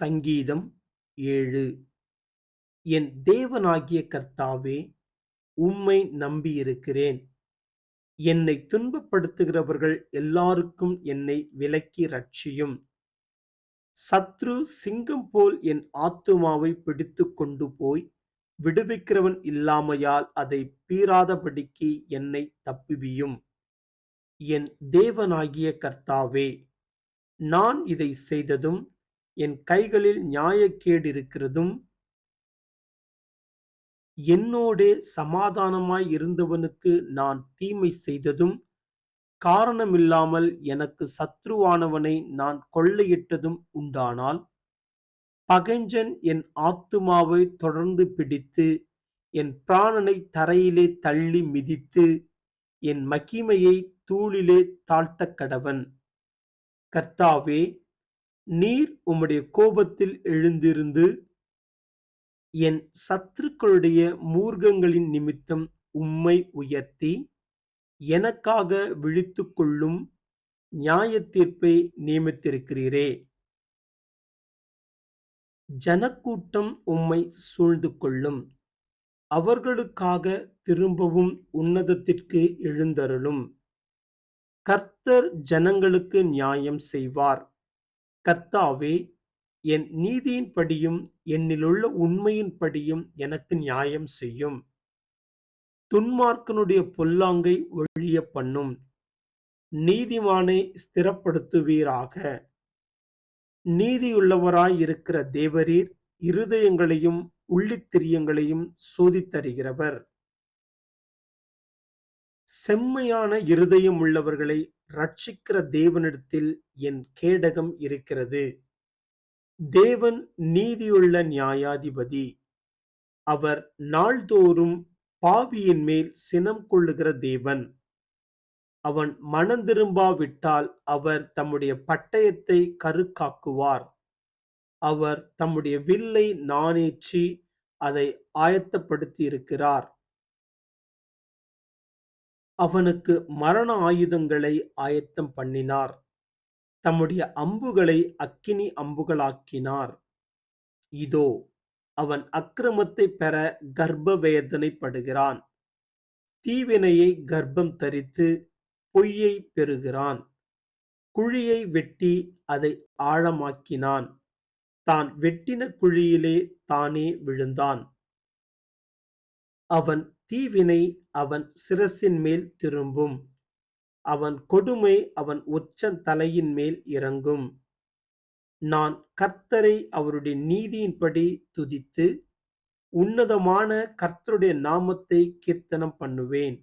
சங்கீதம் ஏழு. என் தேவனாகிய கர்த்தாவே உம்மை நம்பியிருக்கிறேன். என்னை துன்பப்படுத்துகிறவர்கள் எல்லாருக்கும் என்னை விலக்கி ரட்சியும் சத்ரு சிங்கம் போல் என் ஆத்துமாவை பிடித்து கொண்டு போய் விடுவிக்கிறவன் இல்லாமையால் அதை பீறாதபடிக்கு என்னை தப்பிவியும். என் தேவனாகிய கர்த்தாவே நான் இதை செய்ததும் என் கைகளில் நியாயக்கேடு இருக்கிறதும் என்னோடே சமாதானமாய் இருந்தவனுக்கு நான் தீமை செய்ததும் காரணமில்லாமல் எனக்கு சத்ருவானவனை நான் கொள்ளையிட்டதும் உண்டானால் பகைஞ்சன் என் ஆத்துமாவை தொடர்ந்து பிடித்து என் பிராணனை தரையிலே தள்ளி மிதித்து என் மகிமையை தூளிலே தாழ்த்த கடவன் கர்த்தாவே நீர் உம்முடைய கோபத்தில் எழுந்திருந்து என் சத்துருக்களுடைய மூர்க்கங்களின் நிமித்தம் உம்மை உயர்த்தி எனக்காக விழித்து கொள்ளும் நியாய தீர்ப்பை நியமித்திருக்கிறீரே. ஜனக்கூட்டம் உம்மை சூழ்ந்து கொள்ளும் அவர்களுக்காக திரும்பவும் உன்னதத்திற்கு எழுந்தருளும். கர்த்தர் ஜனங்களுக்கு நியாயம் செய்வார். கர்த்தாவே என் நீதியின்படியும் என்னிலுள்ள உண்மையின்படியும் எனக்கு நியாயம் செய்யும். துன்மார்க்கனுடைய பொல்லாங்கை ஒழிய பண்ணும். நீதிமானை ஸ்திரப்படுத்துவீராக. நீதியுள்ளவராய் இருக்கிற தேவரீர் இருதயங்களையும் உள்ளித்திரியங்களையும் சோதித்தருகிறவர் செம்மையான இருதயம் உள்ளவர்களை ரட்சிக்கிற தேவனிடத்தில் என் கேடகம் இருக்கிறது. தேவன் நீதியுள்ள நியாயாதிபதி. அவர் நாள்தோறும் பாவியின் மேல் சினம் கொள்ளுகிற தேவன். அவன் மனந்திரும்பாவிட்டால் அவர் தம்முடைய பட்டயத்தை கருக்காக்குவார். அவர் தம்முடைய வில்லை நாணேற்றி அதை ஆயத்தப்படுத்தி இருக்கிறார் அவனுக்கு மரண ஆயுதங்களை ஆயத்தம் பண்ணினார். தம்முடைய அம்புகளை அக்கினி அம்புகளாக்கினார். இதோ அவன் அக்கிரமத்தை பெற கர்ப்ப வேதனைப்படுகிறான் தீவினையை கர்ப்பம் தரித்து பொய்யை பெறுகிறான். குழியை வெட்டி அதை ஆழமாக்கினான். தான் வெட்டின குழியிலே தானே விழுந்தான். அவன் தீவினை அவன் சிரசின் மேல் திரும்பும். அவன் கொடுமை அவன் உச்சன் தலையின் மேல் இறங்கும். நான் கர்த்தரை அவருடைய நீதியின்படி துதித்து உன்னதமான கர்த்தருடைய நாமத்தை கீர்த்தனம் பண்ணுவேன்.